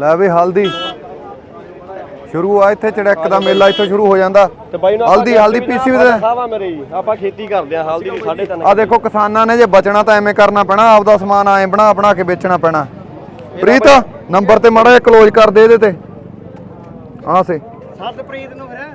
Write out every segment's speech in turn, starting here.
ਲੈ ਵੀ ਹਲਦੀ। ਸ਼ੁਰੂ ਆ ਇੱਥੇ ਚੜਕ ਦਾ ਮੇਲਾ ਇੱਥੋਂ ਸ਼ੁਰੂ ਹੋ ਜਾਂਦਾ। ਤੇ ਬਾਈ ਨੂੰ ਹਲਦੀ ਹਲਦੀ ਪੀਸੀ ਵੀ ਸਾਵਾ ਮੇਰੇ। ਜੀ ਆਪਾਂ ਖੇਤੀ ਕਰਦੇ ਆ ਹਲਦੀ ਦੀ 3.5 ਆ ਦੇਖੋ ਕਿਸਾਨਾਂ ਨੇ ਜੇ ਬਚਣਾ ਤਾਂ ਐਵੇਂ ਕਰਨਾ ਪੈਣਾ ਆਪਦਾ ਸਮਾਨ ਐਂ ਬਣਾ ਬਣਾ ਕੇ ਵੇਚਣਾ ਪੈਣਾ। ਪ੍ਰੀਤ ਨੰਬਰ ਤੇ ਮਾੜਾ ਜਿਹਾ ਕਲੋਜ਼ ਕਰ ਦੇ ਇਹਦੇ ਤੇ। ਆ ਸੇ। ਸਤਪ੍ਰੀਤ ਨੂੰ ਫਿਰ।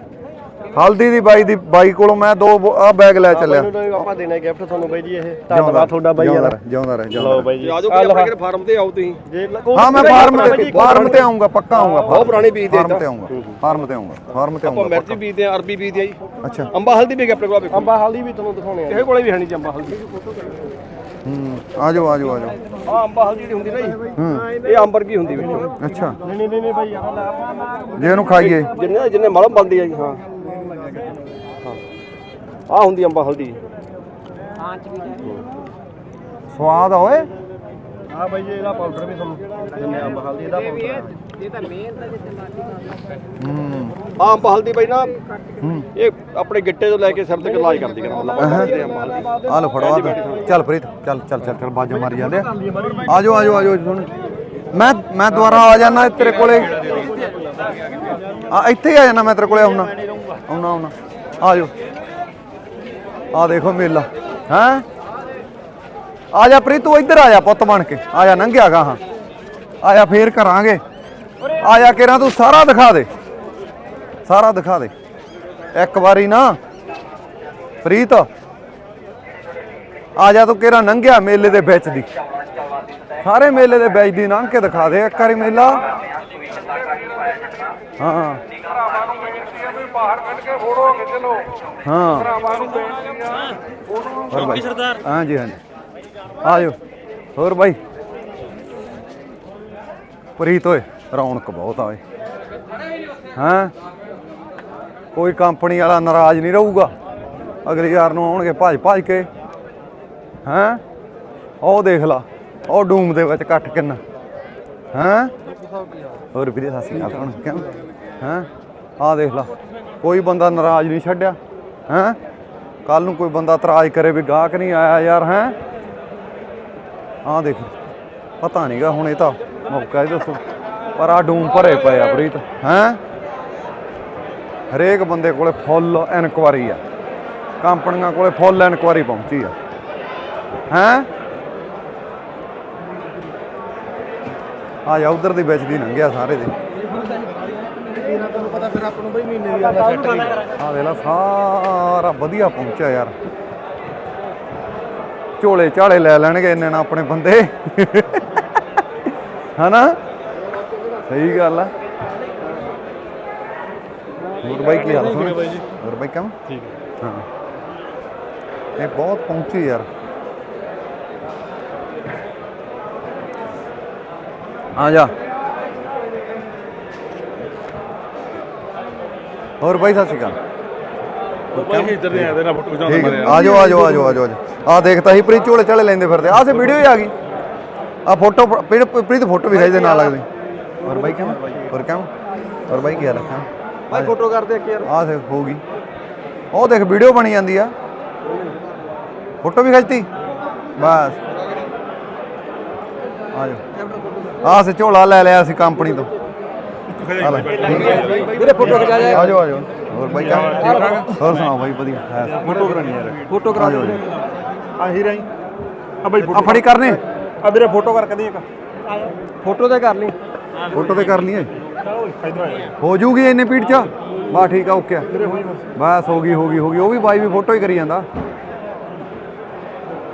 ਹਲਦੀ ਦੀ ਬਾਈ ਦੀ ਬਾਈ ਕੋਲੋਂ ਮੈਂ ਦੋ ਆ ਬੈਗ ਲੈ ਚੱਲਿਆ। ਮੈਨੂੰ ਆਪਾਂ ਦੇਣਾ ਗਿਫਟ ਤੁਹਾਨੂੰ ਬਾਈ ਜੀ ਇਹ। ਧੰਨਵਾਦ ਤੁਹਾਡਾ ਬਾਈ ਜਿਉਂਦਾ ਯਾਰ। ਰਹਿ, ਜਿਉਂਦਾ ਰਹਿ ਜਿਉਂਦਾ ਲਓ ਰਹਿ। ਬਾਈ ਜੀ। ਆਜੋ ਆਪਣੇ ਫਾਰਮ ਤੇ ਆਓ ਤੁਸੀਂ। ਜੇ ਹਾਂ ਮੈਂ ਫਾਰਮ ਤੇ ਫਾਰਮ ਤੇ ਆਉਂਗਾ ਪੱਕਾ ਆਉਂਗਾ ਬਹੁਤ ਪੁਰਾਣੀ ਬੀਜ ਦੇ ਫਾਰਮ ਤੇ। ਆਉਂਗਾ ਫਾਰਮ ਤੇ ਆਉਂਗਾ ਫਾਰਮ ਤੇ ਆਪਾਂ ਆਉਂਗਾ ਮਿਰਚ ਬੀਜਦੇ ਆ ਅਰਬੀ ਬੀਜਦੇ ਆ ਜੀ। ਅੱਛਾ। ਅੰਬਾ ਹਲਦੀ ਵੀ ਹੈਗੀ ਆਪਣੇ ਕੋਲ ਵੇਖੋ। ਅੰਬਾ ਹਲਦੀ ਵੀ ਤੁਹਾਨੂੰ ਦਿਖਾਉਣੇ ਆ। ਕਿਸੇ ਕੋਲੇ ਵੀ ਹੈ ਨਹੀਂ ਅੰਬਾ ਹਲਦੀ। ਹੂੰ ਆਜੋ ਆਜੋ ਆਜੋ ਆ ਅੰਬਾ ਹਲਦੀ ਜਿਹੜੀ ਹੁੰਦੀ ਨਾ ਜੀ ਹੂੰ। ਇਹ ਅੰਬਰ ਕੀ ਹੁੰਦੀ ਵਿੱਚੋਂ ਅੱਛਾ ਨਹੀਂ। ਨਹੀਂ ਨਹੀਂ ਬਾਈ ਯਾਰ ਜੇ ਇਹਨੂੰ ਖਾਈਏ ਜਿੰਨੇ ਜਿੰਨੇ ਮਲਮ ਬੰਦੀ ਆ ਜੀ ਹਾਂ। ਆ ਹੁੰਦੀ ਅੰਬਾ ਹਲਦੀ। ਸਵਾਦ ਆ ਓਏ। ਆ ਬਾਈ ਜੀ ਇਹਦਾ ਪਾਊਡਰ ਵੀ ਤੁਹਾਨੂੰ ਦਿੰਨੇ ਅੰਬਾ ਹਲਦੀ ਇਹਦਾ ਪਾਊਡਰ ਹੂੰ। ਆ ਅੰਬਾ ਹਲਦੀ ਬਾਈ ਨਾ ਇਹ ਆਪਣੇ ਗਿੱਟੇ ਤੋਂ ਲੈ ਕੇ ਸਿਰ ਤੱਕ ਇਲਾਜ ਕਰਦੀ ਕਰ ਮਤਲਬ ਆ ਲੋ ਫੜੋ ਆ ਤੇ। ਚੱਲ ਪ੍ਰੀਤ ਚੱਲ ਚੱਲ ਚੱਲ ਚੱਲ ਬਾਜਾ ਮਾਰੀ ਜਾਂਦੇ ਆ। ਆਜੋ ਆਜੋ ਆਜੋ ਸੁਣ। ਮੈਂ ਮੈਂ ਦੁਬਾਰਾ ਆ ਜਾਣਾ ਤੇਰੇ ਕੋਲੇ। ਆ ਇੱਥੇ ਹੀ ਆ ਜਾਣਾ ਮੈਂ ਤੇਰੇ ਕੋਲੇ ਆਉਣਾ ਆਉਣਾ ਆਉਣਾ। ਆਜੋ। ਆ ਦੇਖੋ ਮੇਲਾ। ਹੈ? ਆ ਜਾ ਪ੍ਰੀਤ ਤੂੰ ਇੱਧਰ ਆ ਜਾ ਪੁੱਤ ਬਣ ਕੇ। ਆ ਜਾ ਨੰਗਿਆ ਗਾ ਹਾਂ। ਆ ਜਾ ਫੇਰ ਕਰਾਂਗੇ। ਆ ਜਾ ਕੇਰਾ ਤੂੰ ਸਾਰਾ ਦਿਖਾ ਦੇ। ਸਾਰਾ ਦਿਖਾ ਦੇ। ਇੱਕ ਵਾਰੀ ਨਾ, ਪ੍ਰੀਤ, ਆ ਜਾ ਤੂੰ ਕਿਹੜਾ ਨੰਗਿਆ ਮੇਲੇ ਦੇ ਵਿੱਚ ਦੀ। ਸਾਰੇ ਮੇਲੇ ਦੇ ਵਿੱਚ ਦੀ ਲੰਘ ਕੇ ਦਿਖਾ ਦੇ ਇੱਕ ਵਾਰੀ ਮੇਲਾ। ਹਾਂ। ਹਾਂ। ਹੋਰ ਬਾਈ। ਹਾਂਜੀ ਹਾਂਜੀ ਆਜੋ ਹੋਰ ਬਾਈ। ਪ੍ਰੀਤ, ਓਏ। ਰੌਣਕ ਬਹੁਤ ਆ ਓਏ। ਹਾਂ? ਕੋਈ ਕੰਪਨੀ ਵਾਲਾ ਨਾਰਾਜ਼ ਨਹੀਂ ਰਹੂਗਾ। ਅਗਲੀ ਯਾਰ ਨੂੰ ਆਉਣਗੇ ਭੱਜ ਭੱਜ ਕੇ। ਹੈਂ? ਉਹ ਦੇਖ ਲਾ, ਉਹ ਡੂਮ ਦੇ ਵਿੱਚ ਕੱਟ ਕਿੰਨਾ। ਹੈਂ? ਹੋਰ ਵੀਰੇ, ਸਤਿ ਸ਼੍ਰੀ ਅਕਾਲ ਕਿਉਂ? ਹੈਂ? ਆਹ ਦੇਖ ਲਾ, ਕੋਈ ਬੰਦਾ ਨਾਰਾਜ਼ ਨਹੀਂ ਛੱਡਿਆ। ਹੈਂ? ਕੱਲ ਨੂੰ ਕੋਈ ਬੰਦਾ ਇਤਰਾਜ਼ ਕਰੇ ਵੀ ਗਾਹਕ ਨਹੀਂ ਆਇਆ ਯਾਰ, ਹੈਂ? ਆਹ ਦੇਖ ਪਤਾ ਨਹੀਂਗਾ ਹੁਣ ਇਹ ਤਾਂ ਮੌਕਾ ਹੀ ਦੱਸੋ। ਪਰ ਆ ਡੂਮ ਭਰੇ ਪਏ ਆ ਪ੍ਰੀਤ। ਹੈਂ? ਹਰੇਕ ਬੰਦੇ ਕੋਲੇ ਫੁੱਲ ਇਨਕੁਆਰੀ ਆ। ਕੰਪਨੀਆਂ ਕੋਲੇ ਫੁੱਲ ਇਨਕੁਆਰੀ ਪਹੁੰਚੀ ਆ। ਹੈਂ? ਆ ਜਾ, ਉਧਰ ਦੀ ਵਿੱਚ ਲੰਘਿਆ ਸਾਰੇ ਦੇ। ਤੁਹਾਨੂੰ ਪਤਾ ਫਿਰ ਆਪਾਂ ਨੂੰ ਬਈ ਮਹੀਨੇ ਦੀ ਆਲਾ ਸੈੱਟ ਆ ਵੇਲਾ ਸਾਰਾ ਵਧੀਆ ਪਹੁੰਚਿਆ ਯਾਰ। ਝੋਲੇ ਝਾਲੇ ਲੈ ਲੈਣਗੇ ਇੰਨੇ ਨਾ ਆਪਣੇ ਬੰਦੇ। ਹਨਾ? ਸਹੀ ਗੱਲ ਆ। ਹੋਰ ਬਾਈ ਕੀ ਹਾਲ ਸੁਣ ਹੋਰ ਬਾਈ ਕੰਮ? ਠੀਕ ਹਾਂ। ਇਹ ਬਹੁਤ ਪਹੁੰਚੀ ਯਾਰ। ਆ ਜਾ। ਹੋਰ ਬਾਈ ਸਤਿ ਸ਼੍ਰੀ ਅਕਾਲ। ਬਾਈ ਇੱਧਰ ਨਹੀਂ ਆਇਆ ਨਾ ਫੋਟੋ ਖਿਚਾਉਂਦਾ ਹੈ। ਆ ਜਾਓ ਆ ਜਾਓ ਆ ਜਾਓ ਆ ਜਾਓ ਆ ਦੇਖਤਾ ਸੀ ਪ੍ਰੀਤ ਝੋਲੇ ਝਾਲੇ ਲੈਂਦੇ ਫਿਰਦੇ। ਆ ਸੇ ਵੀਡੀਓ ਹੀ ਆ ਗਈ। ਆ ਫੋਟੋ ਪ੍ਰੀਤ ਫੋਟੋ ਵੀ ਦੇ ਨਾਲ ਲੱਗਦੀ। ਬਾਈ ਕਿਵੇਂ? ਹੋਰ ਕਿਵੇਂ? ਹੋਰ ਬਾਈ ਕੀ ਹਾਲ ਹੈ ਬਾਈ ਫੋਟੋ ਕਰਦੇ ਇੱਕ ਯਾਰ। ਆ ਦੇਖ ਹੋ ਗਈ। ਉਹ ਦੇਖ ਵੀਡੀਓ ਬਣੀ ਜਾਂਦੀ ਆ। ਫੋਟੋ ਵੀ ਖਿੱਚਤੀ? ਬਸ। ਆ ਜਾਓ। ਆ ਸੇ ਝੋਲਾ ਲੈ ਲਿਆ ਸੀ ਕੰਪਨੀ ਤੋਂ। ਵੀਰੇ ਫੋਟੋ ਖਿਚਾ ਜਾ। ਆ ਜਾਓ ਆ ਜਾਓ। ਹੋਰ ਬਾਈ ਠਾਕ ਹੋਰ ਸੁਣਾਓ ਬਾਈ ਵਧੀਆ। ਫੋਟੋ ਕਰਾਣੀ ਯਾਰ ਫੋਟੋ ਆ ਜਾਓ। ਆ ਹੀ ਰਹੀ ਆ ਬਾਈ ਆ ਫੜੀ ਕਰਨੇ। ਆ ਵੀਰੇ ਫੋਟੋ ਕਰਕੇ ਦੇ ਇੱਕ। ਫੋਟੋ ਤੇ ਕਰ ਲਈ। ਫੋਟੋ ਤੇ ਕਰ ਲਈਏ। ਇਧਰ ਆ ਜਾ ਹੋ ਜੂਗੀ ਇੰਨੇ ਪੀੜ ਚ? ਬਾ ਠੀਕ ਆ ਓਕੇ ਆ। ਬਸ ਹੋ ਗਈ ਹੋ ਗਈ ਹੋ ਗਈ। ਉਹ ਵੀ ਬਾਈ ਵੀ ਫੋਟੋ ਹੀ ਕਰੀ ਜਾਂਦਾ।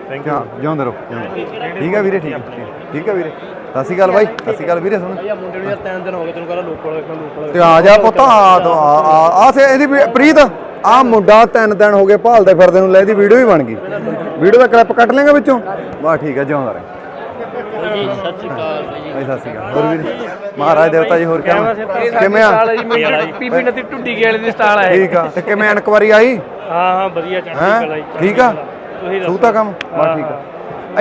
ਥੈਂਕ ਕਿਆ ਜਿਉਂਦੇ ਰਹੋ। ਠੀਕ ਆ ਵੀਰੇ ਠੀਕ ਆ, ਠੀਕ ਆ। ਵੀਰੇ। ਸਤਿ ਸ਼੍ਰੀ ਅਕਾਲ ਬਾਈ ਸਤਿ ਸ਼੍ਰੀ ਅਕਾਲ ਵੀਰੇ ਸੁਣ। ਯਾ ਮੁੰਡੇ ਨੂੰ ਯਾਰ ਤਿੰਨ ਦਿਨ ਹੋ ਗਏ ਤੈਨੂੰ ਕਹਿੰਦਾ ਲੋਕਲ ਲੋਕਲ ਤੇ ਆ ਜਾ ਪੁੱਤ ਆ ਆ ਸੇ ਇਹਦੀ ਵੀ- ਪ੍ਰੀਤ ਆ ਮੁੰਡਾ ਤਿੰਨ ਦਿਨ ਹੋ ਗਏ ਭਾਲਦੇ ਫਿਰਦੇ ਨੂੰ ਲੈ ਇਹਦੀ ਵੀਡੀਓ ਵੀ ਬਣ ਗਈ। ਵੀਡੀਓ ਦਾ ਕਲਿੱਪ ਕੱਟ ਲੇਗਾ ਵਿੱਚੋਂ? ਬਾ ਠੀਕ ਆ ਜਿਉਂਦਾ ਰਹੇ। ਜੀ ਸਤਿ ਸ਼੍ਰੀ ਅਕਾਲ। ਜੀ ਸਤਿ ਸ਼੍ਰੀ ਅਕਾਲ। ਹੋਰ ਵੀਰੇ ਮਹਾਰਾਜ ਦੇਵਤਾ ਜੀ ਹੋਰ ਕਿਵੇਂ ਕਿਵੇਂ ਆ? ਪੀਪੀ ਨਦੀ ਟੁੱਡੀ ਗੇਲੇ ਦੀ ਸਟਾਲ ਹੈ ਠੀਕ ਆ। ਤੇ ਕਿਵੇਂ ਇਨਕੁਆਰੀ ਆਈ? ਹਾਂ ਹਾਂ ਵਧੀਆ ਚੜ੍ਹਦੀ ਕਲਾ ਠੀਕ ਆ ਤੁਸੀਂ ਸੂਤਾ ਕੰਮ? ਬਸ ਠੀਕ ਆ।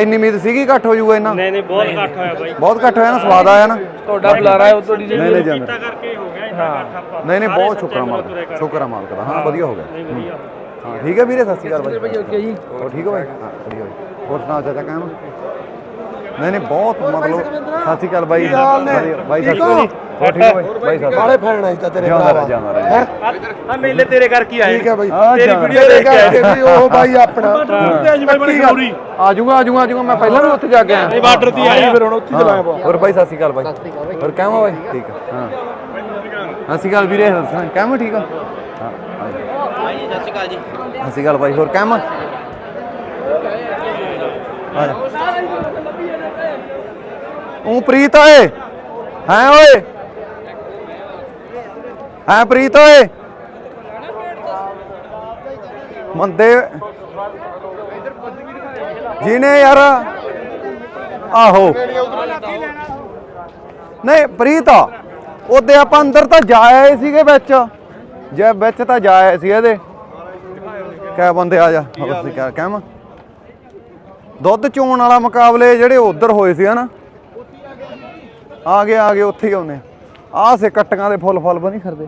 ਇੰਨੀ ਉਮੀਦ ਸੀਗੀ ਘੱਟ ਹੋ ਜਾਊਗਾ ਇੰਨਾ ਨਹੀਂ ਨਹੀਂ ਬਹੁਤ ਘੱਟ ਹੋਇਆ ਬਾਈ। ਬਹੁਤ ਘੱਟ ਹੋਇਆ ਨਾ ਸਵਾਦ ਆਇਆ ਨਾ? ਤੁਹਾਡਾ ਬੁਲਾਰਾ ਹੈ ਉਦੋਂ ਦੀ ਨਹੀਂ ਨਹੀਂ ਜਾਂਦਾ ਕਰਕੇ ਹੋ ਗਿਆ ਇੰਨਾ ਘੱਟ ਆਪਾਂ। ਨਹੀਂ ਨਹੀਂ ਬਹੁਤ ਸ਼ੁਕਰ ਮਾਲਕ ਸ਼ੁਕਰ ਮਾਲਕ ਦਾ। ਹਾਂ ਵਧੀਆ ਹੋ ਗਿਆ। ਨਹੀਂ ਵਧੀਆ। ਹਾਂ ਠੀਕ ਹੈ ਵੀਰੇ ਸਤਿ ਸ਼੍ਰੀ ਅਕਾਲ ਬਾਈ। ਹੋਰ ਠੀਕ ਹੋ ਬਾਈ? ਹਾਂ ਵਧੀਆ ਬਾਈ। ਹੋਰ ਸੁਣਾ ਚਾਚਾ ਕਾਇਮ ਨਹੀਂ ਨਹੀਂ ਬਹੁਤ ਮਤਲਬ ਸਤਿ ਸ਼੍ਰੀ ਅਕਾਲ ਬਾਈ ਬਾਈ ਸਤਿ ਸ਼੍ਰੀ ਅਕਾਲ ਠੀਕ ਹੋ ਬਾਈ? ਸ਼੍ਰੀ ਅਕਾਲ ਫੈਨ ਆਈ ਤਾਂ ਤੇਰੇ ਰਹਿ ਜਿਉਂਦਾ ਰਹਿ। ਆ ਮੇਲੇ ਤੇਰੇ ਕਰਕੇ ਆਏ ਠੀਕ ਹੈ ਬਾਈ। ਆ ਤੇਰੀ ਵੀਡੀਓ ਦੇਖ ਕੇ ਆਏ ਵੀ ਉਹ ਬਾਈ ਆਪਣਾ। ਆ ਜਾਊਗਾ ਆ ਜਾਊਗਾ ਆ ਜਾਊਗਾ ਮੈਂ ਪਹਿਲਾਂ ਵੀ ਉੱਥੇ ਜਾ ਕੇ ਆਇਆ। ਬਾਰਡਰ ਤੇ ਆਇਆ। ਫਿਰ ਹੁਣ ਉੱਥੇ ਚਲਾਇਆ ਪਾ ਹੋਰ ਬਾਈ ਸਤਿ ਸ਼੍ਰੀ ਅਕਾਲ ਬਾਈ। ਹੋਰ ਕਿਵੇਂ ਬਾਈ? ਠੀਕ ਆ। ਹਾਂ। ਸਤਿ ਸ਼੍ਰੀ ਅਕਾਲ ਵੀਰੇ ਹਾਂ ਕਿਵੇਂ ਠੀਕ ਆ? ਹਾਂ ਬਾਈ ਸਤਿ ਸ਼੍ਰੀ ਅਕਾਲ ਜੀ ਸਤਿ ਸ਼੍ਰੀ ਅਕਾਲ ਬਾਈ ਹੋਰ ਕਿਵੇਂ ਜਾ ਉਹ ਪ੍ਰੀਤ ਓਏ। ਹੈ ਓਏ। ਹੈ ਪ੍ਰੀਤ ਓਏ। ਮੰਦੇ। ਜਿਹਨੇ ਯਾਰ, ਆਹੋ। ਨਹੀਂ, ਪ੍ਰੀਤ, ਉਹਦੇ ਆਪਾਂ ਅੰਦਰ ਤਾਂ ਜਾਏ ਸੀਗੇ ਵਿੱਚ। ਜੇ ਵਿੱਚ ਤਾਂ ਜਾਏ ਸੀ ਇਹਦੇ। ਕਹਿ ਬੰਦੇ, ਆ ਜਾ, ਹੋਰ ਸੀ ਕਹਿਮ ਦੁੱਧ ਚੋਣ ਵਾਲਾ ਮੁਕਾਬਲੇ ਜਿਹੜੇ ਉਧਰ ਹੋਏ ਸੀ, ਹਨਾ। ਆ ਗਏ ਆ ਗਏ, ਉੱਥੇ ਹੀ ਆਉਨੇ ਆਹ ਸੇ ਕੱਟੀਆਂ ਦੇ ਫੁੱਲ ਫੁੱਲ ਬਣੀ ਖਰਦੇ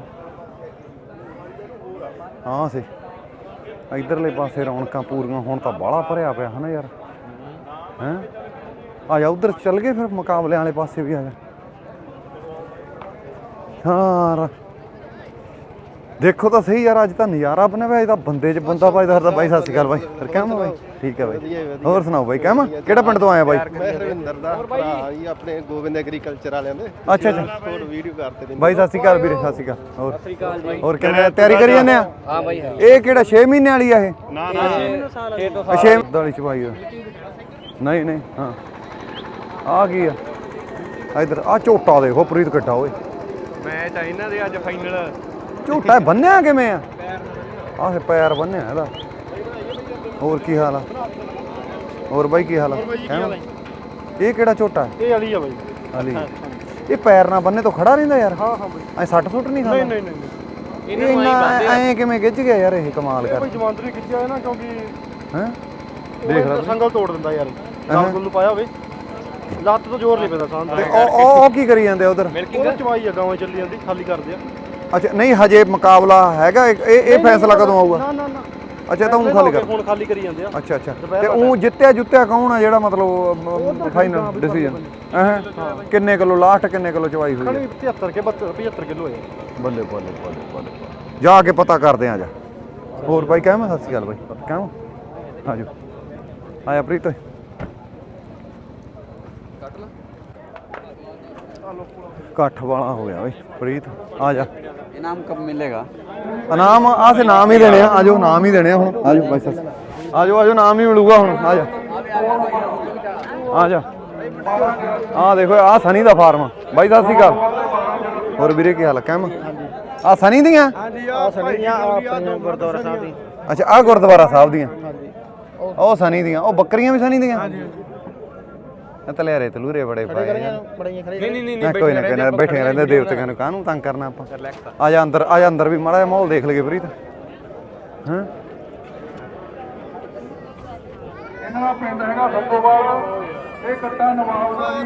ਹਾਂ ਸੇ। ਇਧਰਲੇ ਪਾਸੇ ਰੌਣਕਾਂ ਪੂਰੀਆਂ ਹੁਣ ਤਾਂ ਬਾਹਲਾ ਭਰਿਆ ਪਿਆ, ਹਨਾ ਯਾਰ? ਹੈਂ? ਆ ਜਾ, ਉਧਰ ਚੱਲ ਗਏ ਫਿਰ ਮੁਕਾਬਲੇ ਵਾਲੇ ਪਾਸੇ ਵੀ ਆ ਜਾ। ਹਾਂ ਦੇਖੋ ਤਾਂ ਸਹੀ ਯਾਰ ਅੱਜ ਤਾਂ ਨਜ਼ਾਰਾ ਬਣਿਆ ਹੋਇਆ ਇਹ ਤਾਂ ਬੰਦੇ 'ਚ ਬੰਦਾ ਵੱਜਦਾ ਹਰਦਾ ਬਾਈ ਸਤਿ ਸ਼੍ਰੀ ਅਕਾਲ ਬਾਈ ਫਿਰ ਕਿਵੇਂ ਬਾਈ ਠੀਕ ਹੈ ਬਾਈ ਹੋਰ ਸੁਣਾਓ ਬਾਈ ਕਿਵੇਂ ਕਿਹੜਾ ਪਿੰਡ ਤੋਂ ਆਇਆ ਬਾਈ ਮੈਂ ਹਰਵਿੰਦਰ ਦਾ ਭਰਾ ਜੀ ਆਪਣੇ ਗੋਬਿੰਦ ਐਗਰੀਕਲਚਰ ਵਾਲਿਆਂ ਦੇ। ਅੱਛਾ ਅੱਛਾ। ਹੋਰ ਵੀਡੀਓ ਕਰਦੇ ਨੇ ਬਾਈ ਸਤਿ ਸ਼੍ਰੀ ਅਕਾਲ ਵੀਰੇ ਸਤਿ ਸ਼੍ਰੀ ਅਕਾਲ। ਹੋਰ? ਸਤਿ ਸ਼੍ਰੀ ਅਕਾਲ ਬਾਈ ਹੋਰ ਕਿਵੇਂ? ਤਿਆਰੀ ਕਰੀ ਜਾਂਦੇ ਆ? ਹਾਂ ਬਾਈ ਇਹ ਕਿਹੜਾ 6 ਮਹੀਨੇ ਵਾਲੀ ਆ ਇਹ? ਨਾ ਨਾ। 6 ਦਾਲੀ ਚਵਾਈ ਆ। ਨਹੀਂ ਨਹੀਂ ਹਾਂ। ਆ ਕੀ ਆ? ਇਧਰ ਆ ਝੋਟਾ ਦੇਖੋ ਪ੍ਰੀਤ ਕੱਟਾ ਓਏ। ਮੈਚ ਆ ਇਹਨਾਂ ਦੇ ਅੱਜ ਫਾਈਨਲ ਝੋਟਾ ਬੰਨਿਆ ਕਿਵੇਂ ਆ? ਆਹ ਪੈਰ ਬੰਨਿਆ ਇਹਦਾ। ਹੋਰ ਕੀ ਹਾਲ ਆ? ਹੋਰ ਬਾਈ ਕੀ ਹਾਲ ਆ? ਇਹ ਕਿਹੜਾ ਝੋਟਾ? ਇਹ ਵਾਲੀ ਆ ਬਾਈ। ਹਾਲੀ ਇਹ ਪੈਰ ਨਾ ਬੰਨੇ ਤੋਂ ਖੜਾ ਰਹਿੰਦਾ ਯਾਰ? ਹਾਂ ਹਾਂ ਬਾਈ। ਐ ਸੱਟ ਸੁੱਟ ਨਹੀਂ ਖਾਂਦਾ? ਨਹੀਂ ਨਹੀਂ ਨਹੀਂ ਇਹ ਇੰਨਾ ਐ ਕਿਵੇਂ ਗਿੱਜ ਗਿਆ ਯਾਰ ਇਹ ਕਮਾਲ ਕਰ ਕੋਈ ਜਮਾਂਦਰੀ ਖਿੱਚਿਆ ਹੈ ਨਾ ਕਿਉਂਕਿ ਹੈ? ਦੇਖ ਲੈ। ਸੰਗਲ ਤੋੜ ਦਿੰਦਾ ਯਾਰ। ਗਾਲ ਗੁੱਲ ਨੂੰ ਪਾਇਆ ਹੋਵੇ। ਲੱਤ ਤੋਂ ਜ਼ੋਰ ਨਹੀਂ ਪੈਂਦਾ ਸਾਹ ਦਾ ਤੇ ਉਹ ਉਹ ਕੀ ਕਰੀ ਜਾਂਦੇ ਉਧਰ? ਉਹ ਚਵਾਈ ਆ ਗਾਵਾਂ ਚੱਲੀ ਜਾਂਦੀ ਖਾਲੀ ਕਰਦੇ ਆ। ਅੱਛਾ ਨਹੀਂ ਹਜੇ ਮੁਕਾਬਲਾ ਹੈਗਾ ਇਹ ਇਹ ਫੈਸਲਾ ਕਦੋਂ ਆਊਗਾ? ਨਾ ਨਾ ਨਾ। ਅੱਛਾ ਤਾਂ ਉਹ ਖਾਲੀ ਕਰ। ਹੁਣ ਖਾਲੀ ਕਰੀ ਜਾਂਦੇ ਆ। ਅੱਛਾ ਅੱਛਾ। ਤੇ ਉਹ ਜਿੱਤਿਆ ਜੁੱਤਿਆ ਕੌਣ ਆ ਜਿਹੜਾ ਮਤਲਬ ਫਾਈਨਲ ਡਿਸੀਜਨ ਹਾਂ? ਕਿੰਨੇ ਕਿਲੋ ਲਾਸਟ ਕਿੰਨੇ ਕਿਲੋ ਚਵਾਈ ਹੋਈ ਹੈ? ਖਣੀ 73 ਕੇ 72 75 ਕਿਲੋ ਹੈ। ਬੱਲੇ ਬੱਲੇ ਬੱਲੇ ਬੱਲੇ ਜਾ ਕੇ ਪਤਾ ਕਰਦੇ ਆ ਜਾ। ਹੋਰ ਬਾਈ ਕਹਿ ਮੈਂ ਸਤਿ ਸ਼੍ਰੀ ਅਕਾਲ ਬਾਈ ਕਹਿ ਆਜੋ। ਆਇਆ ਪ੍ਰੀਤ। ਕੱਠ ਵਾਲਾ ਹੋ ਗਿਆ ਓਏ ਪ੍ਰੀਤ। ਆ ਜਾ। ਇਨਾਮ ਕਬ ਮਿਲੇਗਾ? ਇਨਾਮ ਆ ਸੇ ਨਾਮ ਹੀ ਦੇਣੇ ਆ। ਆਜੋ ਨਾਮ ਹੀ ਦੇਣੇ ਆ ਹੁਣ। ਆਜੋ ਭਾਈ ਸਾਹਿਬ। ਆਜੋ ਆਜੋ ਨਾਮ ਹੀ ਮਿਲੂਗਾ ਹੁਣ। ਆ ਜਾ। ਆ ਜਾ। ਆ ਦੇਖੋ ਆ ਸਨੀ ਦਾ ਫਾਰਮ ਬਾਈ ਸਤਿ ਸ਼੍ਰੀ ਅਕਾਲ। ਹੋਰ ਵੀਰੇ ਕੀ ਹਾਲ ਕੈਮ ਆ? ਸਨੀ ਦੀਆਂ? ਹਾਂਜੀ ਆ ਸਨੀ ਆਪਣੇ ਗੁਰਦੁਆਰਾ ਸਾਹਿਬ ਦੀ ਅੱਛਾ ਆ ਗੁਰਦੁਆਰਾ ਸਾਹਿਬ ਦੀਆਂ। ਉਹ ਸਨੀ ਦੀਆਂ। ਉਹ ਬੱਕਰੀਆਂ ਵੀ ਸਨੀ ਦੀਆਂ? ਹਾਂਜੀ। ਇਹ ਤਲੇਰੇ ਬੜੇ ਪਾਏ ਆ। ਖੜੇ ਨਹੀਂ ਨਹੀਂ ਨਾ ਕੋਈ ਨਾ ਕੋਈ ਨਾ ਬੈਠੇ ਰਹਿੰਦੇ ਦੇਵਤਿਆਂ ਨੂੰ ਕਾਹਨੂੰ ਤੰਗ ਕਰਨਾ ਆਪਾਂ? ਆ ਜਾ ਅੰਦਰ ਆ ਜਾ ਅੰਦਰ ਵੀ ਮਾੜਾ ਜਿਹਾ ਮਾਹੌਲ ਦੇਖ ਲਈਏ ਪ੍ਰੀਤ। ਹਾਂ? ਇਹਨਾਂ ਦਾ ਪਿੰਡ ਹੈਗਾ ਸੰਦੋਵਾਲ ਇਹ ਕੱਟਾ ਨਵਾਬ ਦਾ ਜੀ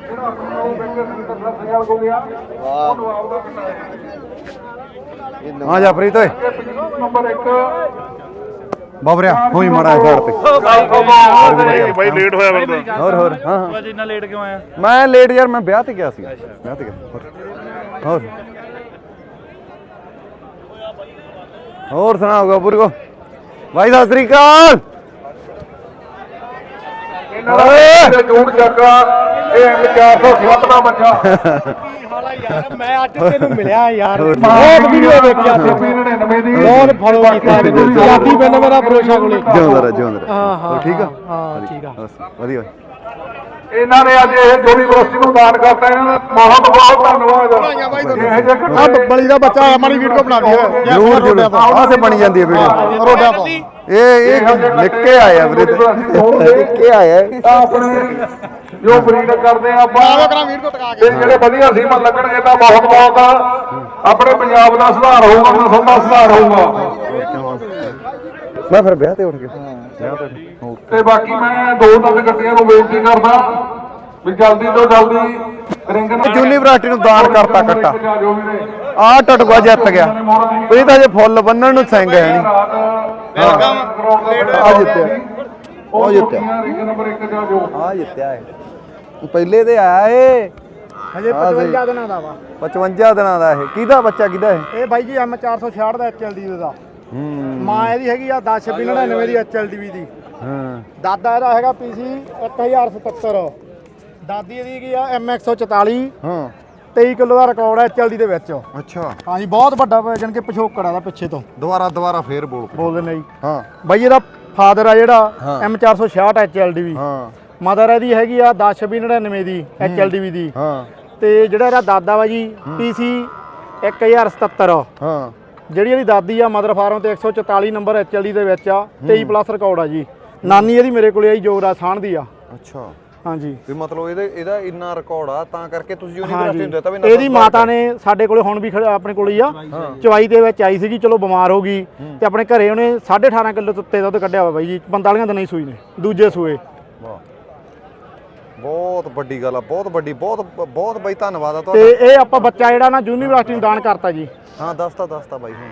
ਜਿਹੜਾ ਆਪਣੇ ਉਹ ਬੈਂਕਰ ਸਿੰਘ ਦਾ ਸਿਆਲ ਹੋ ਗਿਆ। ਉਹ ਨਵਾਬ ਦਾ ਪਿੰਡ ਹੈ। ਆ ਜਾ ਪ੍ਰੀਤ ਓਏ। ਇਹ ਨੰਬਰ 1 ਬਾਬਰਿਆ ਹੋਈ ਮਾੜਾ ਸਾਈਡ ਤੇ। ਬਾਈ ਲੇਟ ਹੋਇਆ ਬੰਦਾ। ਹੋਰ ਹੋਰ ਹਾਂ ਹਾਂ। ਅੱਜ ਇੰਨਾ ਲੇਟ ਕਿਉਂ ਆਇਆ? ਮੈਂ ਲੇਟ ਯਾਰ ਮੈਂ ਵਿਆਹ ਤੇ ਗਿਆ ਸੀ। ਵਿਆਹ ਤੇ ਗਿਆ। ਹੋਰ। ਹੋਰ। ਹੋਰ ਸੁਣਾਓ ਗੱਬਰ ਕੋ? ਭਾਈ ਸਤਿ ਸ੍ਰੀ ਅਕਾਲ। ਇਹਨਾਂ ਦਾ ਪਿੰਡ ਜੂੜ ਚੱਕਾ ਇਹ ਐਮ 407 ਦਾ ਬੱਚਾ। ਮੈਂ ਅੱਜ ਤੈਨੂੰ ਮਿਲਿਆ ਯਾਰ। ਬਹੁਤ ਵੀਡੀਓ ਵੇਖਿਆ ਤੇ। 99 ਦੀ। ਬਹੁਤ ਫੋਲੋ ਕੀਤਾ ਇਹਨੇ ਪੰਜਾਬੀ ਪਿੰਡ ਮੇਰਾ ਬਰੋਸ਼ਾ ਕੋਲੇ। ਜਿਉਂਦਾ ਰਹਿ ਜਿਉਂਦਾ ਰਹਿ। ਹਾਂ, ਹਾਂ, ਹੋਰ ਠੀਕ ਆ? ਹਾਂ, ਠੀਕ ਆ। ਬਸ, ਵਧੀਆ। ਇਹਨਾਂ ਨੇ ਅੱਜ ਇਹ ਜੋੜੀ ਯੂਨੀਵਰਸਿਟੀ ਨੂੰ ਦਾਨ ਕਰਤਾ ਇਹਨਾਂ ਦਾ ਬਹੁਤ ਬਹੁਤ ਧੰਨਵਾਦ। ਇਹ ਜੇ ਆ ਬਲੀ ਦਾ ਬੱਚਾ ਮਾਰੀ ਵੀਡੀਓ ਬਣਾ ਦੀ ਜਰੂਰ ਜਰੂਰ। ਆਹ ਸੇ ਬਣੀ ਜਾਂਦੀ ਹੈ ਵੀਡੀਓ ਪਾ ਇਹ ਇਹ ਨਿੱਕੇ ਆਏ ਆ ਵੀਰੇ ਤੇ। ਨਿੱਕੇ ਆਏ ਆ। ਤਾਂ ਆਪਣੇ ਜੋ ਬਰੀਡ ਕਰਦੇ ਆ ਆਪਾਂ ਇਹ ਜਿਹੜੇ ਵਧੀਆ ਸੀਮਨ ਲੱਗਣਗੇ ਤਾਂ ਬਹੁਤ ਬਹੁਤ ਆਪਣੇ ਪੰਜਾਬ ਦਾ ਸੁਧਾਰ ਹੋਊਗਾ ਨਸਲ ਦਾ ਸੁਧਾਰ ਹੋਊਗਾ। ਮੈਂ ਫਿਰ ਵਿਆਹ ਤੇ ਉੱਠ ਗਿਆ ਤੇ ਤੇ ਬਾਕੀ ਮੈਂ ਦੋ ਤਿੰਨ ਗੱਡੀਆਂ ਨੂੰ ਬੇਨਤੀ ਕਰਦਾ। ਵੀ ਜਲਦੀ ਤੋਂ ਜਲਦੀ ਰਿੰਗਨ ਯੂਨੀਵਰਸਿਟੀ ਨੂੰ ਦਾਨ ਕਰਤਾ ਕੱਟਾ ਆ ਟਟੂਆ ਜਿੱਤ ਗਿਆ। ਇਹ ਤਾਂ ਜੇ ਫੁੱਲ ਬੰਨਣ ਨੂੰ ਸਿੰਘ ਹੈ ਨਹੀਂ। ਵੈਲਕਮ ਆ ਜਿੱਤਿਆ। ਉਹ ਜਿੱਤਿਆ। ਰਿੰਗ ਨੰਬਰ 1 ਜਾ ਜੋ। ਆ ਜਿੱਤਿਆ ਹੈ ਪਹਿਲੇ ਤੇ ਆਇਆ ਏ। ਹਜੇ ਆਹ ਸਹੀ। 55 ਦਿਨਾਂ ਦਾ ਵਾ। 55 ਦਿਨਾਂ ਦਾ ਇਹ। ਕਿਹਦਾ ਬੱਚਾ ਕਿਹਦਾ ਇਹ? ਇਹ ਬਾਈ ਜੀ ਐਮ 466 ਦਾ ਐਚਐਲਡੀ ਦਾ। ਹੂੰ। ਮਾਂ ਇਹਦੀ ਹੈਗੀ ਆ 10 26 99 ਦੀ ਐਚਐਲਡੀ ਦੀ। ਹਾਂ। ਦਾਦਾ ਇਹਦਾ ਹੈਗਾ ਪੀਸੀ 1077 ਦਾਦੀ ਇਹਦੀ ਹੈਗੀ ਆ ਐਮ 144 ਹਾਂ। 23 ਕਿਲੋ ਦਾ ਰਿਕਾਰਡ ਹੈ ਐਚਐਲਡੀ ਦੇ ਵਿੱਚ। ਅੱਛਾ। ਹਾਂਜੀ ਬਹੁਤ ਵੱਡਾ ਜਾਨ ਕਿ ਪਿਛੋਕੜ ਆ ਦਾ ਪਿੱਛੇ ਤੋਂ। ਦੁਬਾਰਾ ਦੁਬਾਰਾ ਫੇਰ ਬੋਲ। ਬੋਲਦੇ ਨੇ ਜੀ। ਹਾਂ। ਬਾਈ ਇਹਦਾ ਫਾਦਰ ਆ ਜਿਹੜਾ। ਐਮ 466 ਐਚਐਲਡੀ ਵੀ। ਹਾਂ। ਮਦਰ ਇਹਦੀ ਹੈਗੀ ਆ 10 26 99 ਦੀ ਐਚਐਲਡੀ ਦੀ। ਹਾਂ। ਤੇ ਜਿਹੜਾ ਇਹਦਾ ਦਾਦਾ ਵਾ ਜੀ ਪੀਸੀ 1077 ਹਾਂ। ਜਿਹੜੀ ਇਹਦੀ ਦਾਦੀ ਆ ਮਦਰ ਫਾਰਮ ਤੇ 144 ਨੰਬਰ ਐਚਐਲਡੀ ਦੇ ਵਿੱਚ ਆ 23 ਪਲੱਸ ਰਿਕਾਰਡ ਆ ਜੀ। ਨਾਨੀ ਇਹਦੀ ਮੇਰੇ ਕੋਲੇ ਆਈ ਜੋਗਰਾ ਸਾਣ ਦੀ ਆ। ਅੱਛਾ। ਹਾਂਜੀ। ਵੀ ਮਤਲਬ ਇਹਦੇ ਇਹਦਾ ਇੰਨਾ ਰਿਕਾਰਡ ਆ ਤਾਂ ਕਰਕੇ ਤੁਸੀਂ ਹਾਂਜੀ। ਯੂਨੀਵਰਸਿਟੀ ਨੂੰ ਦਿੱਤਾ ਵੀ ਇਹਦੀ ਮਾਤਾ ਨੇ ਸਾਡੇ ਕੋਲੇ ਹੁਣ ਵੀ ਆਪਣੇ ਕੋਲੇ ਹੀ ਆ। ਚਵਾਈ ਦੇ ਵਿੱਚ ਆਈ ਸੀਗੀ ਚਲੋ ਬਿਮਾਰ ਹੋ ਗਈ। ਤੇ ਆਪਣੇ ਘਰੇ ਉਹਨੇ 18.5 ਕਿਲੋ ਤੁੱਤੇ ਦੁੱਧ ਕੱਢਿਆ ਵਾ ਬਾਈ ਜੀ 45 ਦਿਨਾਂ ਹੀ ਸੂਈ ਨੇ ਦੂਜੇ ਸੂਏ। ਵਾਹ। ਬਹੁਤ ਵੱਡੀ ਗੱਲ ਆ ਬਹੁਤ ਵੱਡੀ ਬਹੁਤ ਬਹੁਤ ਬਾਈ ਧੰਨਵਾਦ ਆ ਤੇ ਤੁਹਾਡਾ। ਇਹ ਆਪਾਂ ਬੱਚਾ ਜਿਹੜਾ ਨਾ ਯੂਨੀਵਰਸਿਟੀ ਨੂੰ ਦਾਨ ਕਰਤਾ ਜੀ। ਹਾਂ ਦੱਸਤਾ ਦੱਸਤਾ ਬਾਈ ਹੁਣ